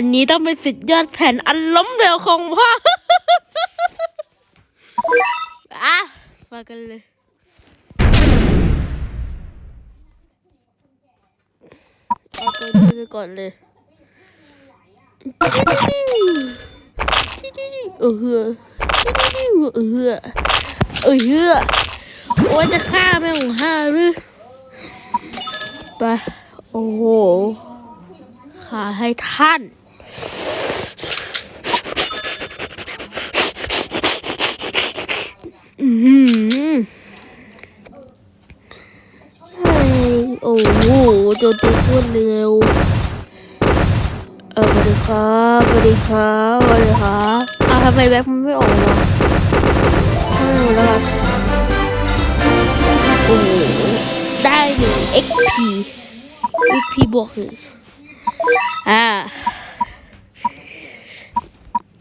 อันนี้ต้องเป็นสุดยอดแผ่นอันล้มเหลวของพ่ออะมากันเลยเอาตัวนี้ไปก่อนเลยเออเฮือเออเฮือเออเฮือโอ้ยจะฆ่าแม่ของห้าหรือไปโอ้โหขาให้ท่าน โอ้โหโจนตัวโคตรเร็วเออสวัสดีครับสวัสดีครับสวัสดีครับอ้าวทำไมแบ็คมันไม่ออกวะไม่รู้แล้วกันโอ้โหได้หนึ่ง XP XP บวกหนึ่งอ่า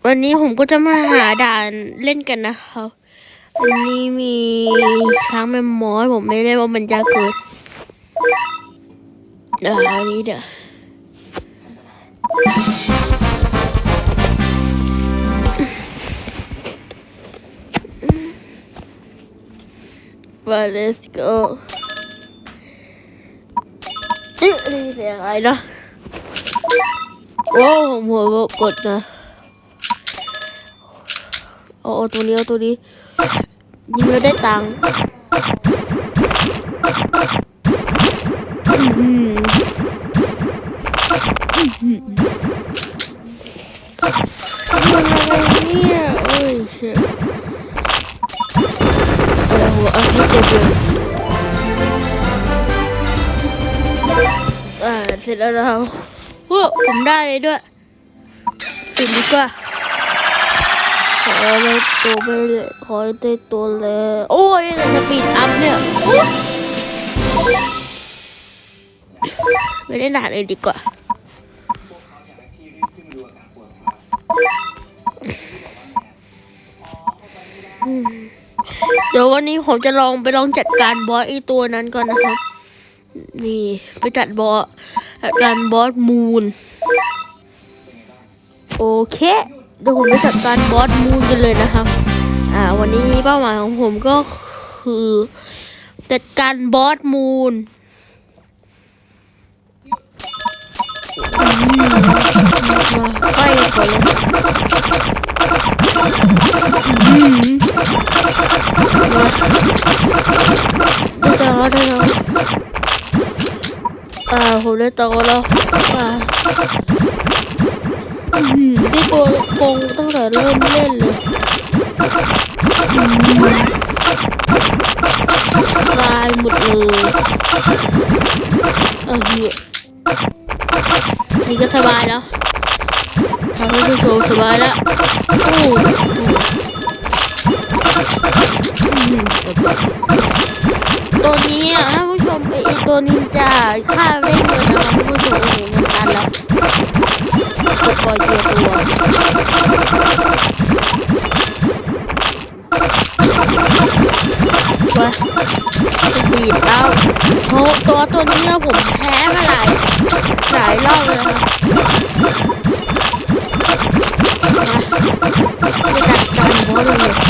วันนี้ผมก็จะมาหาด่านเล่นกันนะครับวันนี้มีช้างแมมมอสผมไม่ได้ว่ามันจะเกิดเดี๋ยวอันนี้เดี๋ยวมา let's go เอ๊ะนี่เสียงอะไรนะโอ้ผมหัวกดนะ อาเอาตัวนี้เอาตัวนี้ ยิงแล้วได้ตังค์มันอะไรเนี่ยโอ้ยเชี่ยเออหัวอันนี้จะเป็นอ่าเสร็จแล้วนะครับโอ้ผมได้เลยด้วย สิดีกว่า ขอได้ตัวไปเลยขอได้ตัวเลยโอ้ยแต่จะปิดอัพเนี่ยไม่ได้หนาเลยดีกว่าเดี๋ยววันนี้ผมจะลองไปลองจัดการบอสไอตัวนั้นก่อนนะครับนี่ไปจัดบอสจัดการบอสมูนโอเค ดี๋ยวผมไปจัดการบอสมูนกันเลยนะครับ อ่า วันนี้เป้าหมายของผมก็คือจัดการบอสมูนมาไปก่อนเลยอืมได้แล้วได้ตังค์อ่าผมได้ตังค์แล้วอ่า อืมนี่ตัวโกงตั้งแต่เริ่มเล่นเลยลายหมดเลยเออเหี้ยนี่ก็สบายแล้วทำให้ผู้ชมสบายแล้วโอ้ยตัวนี้อะท่านผู้ชมไอตัวนินจาฆ่าได้เงินนะคะท่านผู้ชมโอ้โหมันตันแล้ว กดปล่อยเกียตัวว้าบีบแล้วโอ้ตัวตัวนี้อะผมแพ้มาหลายหลายรอบเลยนะคะมาจะจัดการ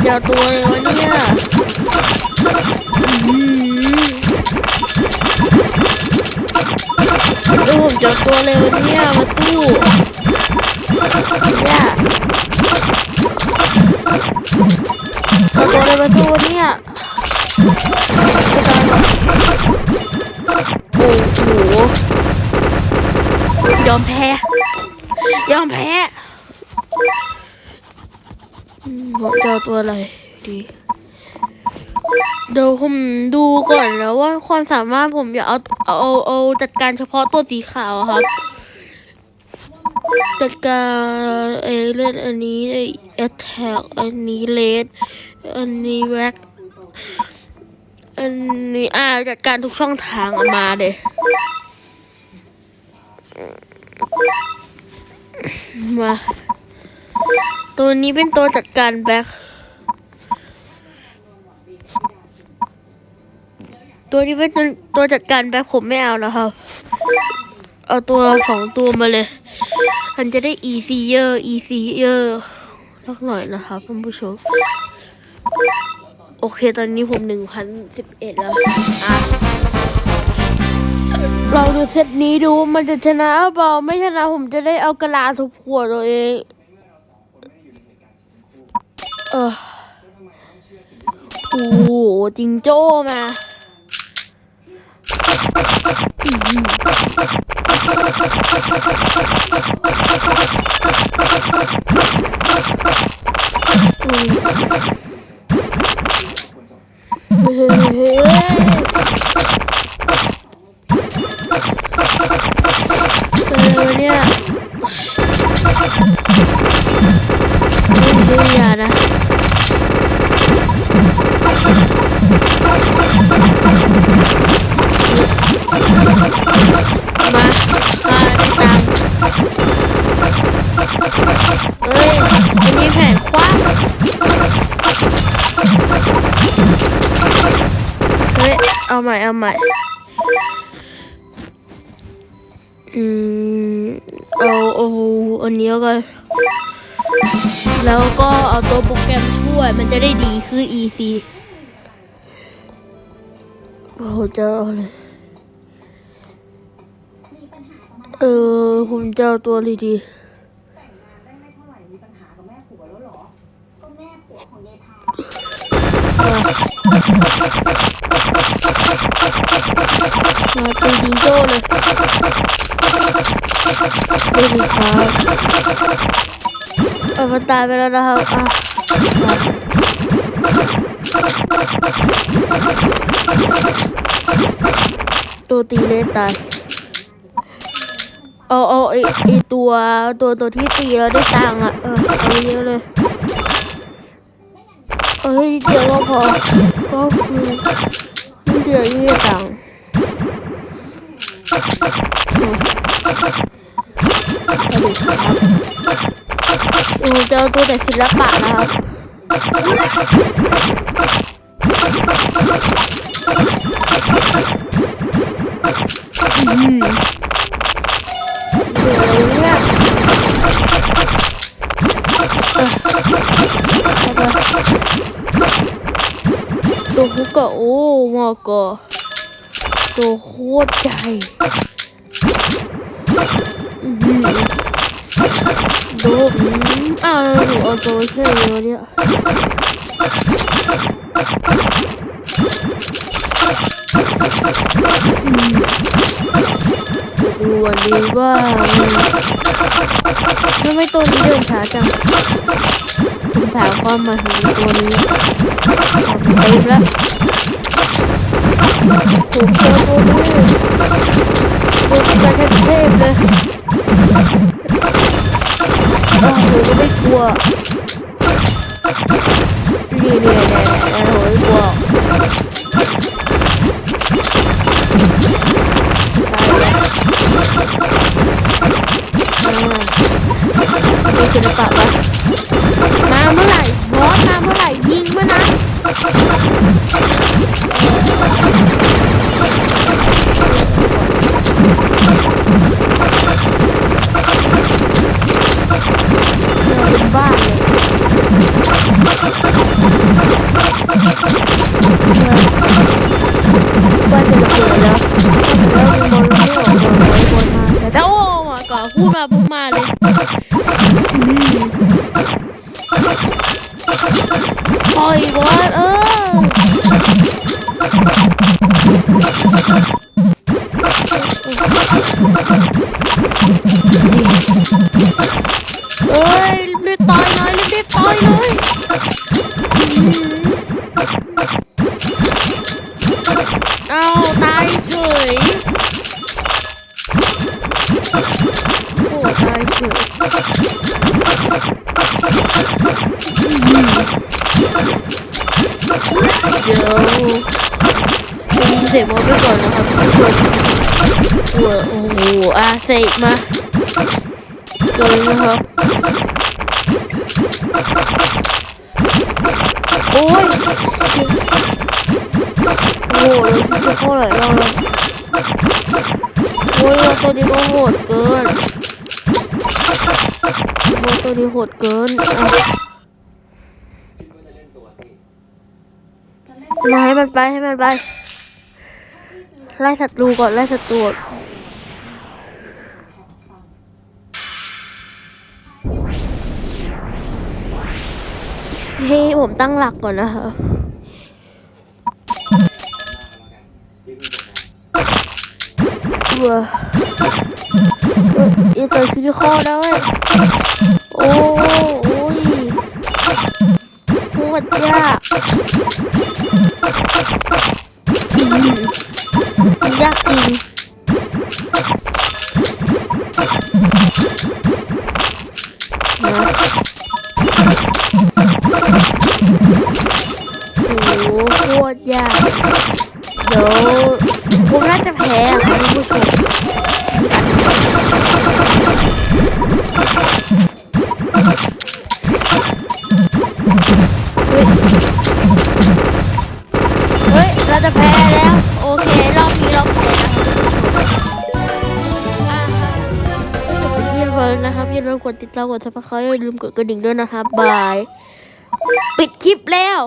โหโหดเจ้าตัวเลยวะเนี่ยอืมโอ้ผมเจอตัวเลยวะเนี่ยมาตู้เนี่ยตัวเลยมาตู้เนี่ยโอ้โหยอมแพ้ ยอมแพ้อืม ผมจะเอาตัวอะไรดี เดี๋ยวผมดูก่อนนะว่าความสามารถผมอยากเอาเอาเอาเอาจัดการเฉพาะตัวสีขาวครับ จัดการเอเล่นอันนี้แอทแทกอันนี้เลดอันนี้แว็กอันนี้อ่าจัดการทุกช่องทางเอามาเลยมา ตัวนี้เป็นตัวจัดการแบ็คตัวนี้เป็นตัวจัดการแบ็คผมไม่เอานะครับ เอาตัวสองตัวมาเลย มันจะได้ easier easier สักหน่อยนะครับท่านผู้ชม โอเคตอนนี้ผมหนึ่งพันสิบเอ็ดแล้วอะเราดูเซตนี้ดูมันจะชนะเปล่าไม่ชนะผมจะได้เอากระลาทุบหัวตัวเอง เออโอ้โใหม่เอาใหม่อืมเอาเอาอันนี้แล้วกันแล้วก็เอาตัวโปรแกรมช่วยมันจะได้ดีคือ easy โอ้โหจะเอาเลยเออผมจะเอาตัวอะไรดีแต่งงานได้ไม่เท่าไหร่มีปัญหากับแม่ผัวแล้วเหรอก็แม่ผัวของยายทามาตีจิงโจ้เลยไม่มีครับเอามันตายไปแล้วนะครับอะตัวตีเลสตายเอาเอาไอไอตัวตัวตัวที่ตีแล้วได้ตังค์อะเออเอาเยอะเลยเอ้ยเดี๋ยวก็พอก็คือ นิดเดียวยี่งได้ตังค์โอ้จอตัวแต่ศิลปะนะครับอืมเดี๋ยวเนี่ย เออเอาไปตัวฮุกก็โอ้มาก็ตัวโคตรใหญ่อือหือดูอืมอ้าวหนูเอาตัวแค่นี้วะเนี่ยดูก่อนดีว่าทำไมตัวนี้เดินช้าจัง ถามความมาถึงตัวนี้เต็มแล้วผมเจอตัวนี้ตัวกระเทพเลยโอ้โหก็ไม่กลัวนี่เนี่ยเนี่ยเนี่ยโอ้ยกลัวตายแล้วอ่าดูศิลปะ อยบอลเออ โอ้ตายเฉยเดี๋ยวยิงเสกมอไปก่อนนะครับทุกคนโอ้โอ้โหอาเสกมาเลยนะครับโอ้ยโอ้โหเจะเข้าหลายรอบแล้ว โอ้ยตัวนี้ก็โหดเกินโอ้ยตัวนี้โหดเกินมาให้มันไปให้มันไป ไล่ศัตรูก่อนไล่ศัตรูก่อนให้ผมตั้งหลักก่อนนะคะ เว้ยอ้ยอย่าต่อยคิริคอได้โอ้โอ้ยโคตรยากยากจริงโอ้โหโคตรยาก กดติดตามกดซับสไครต์อย่าลืมกดกระดิ่งด้วยนะครับบาย ปิดคลิปแล้ว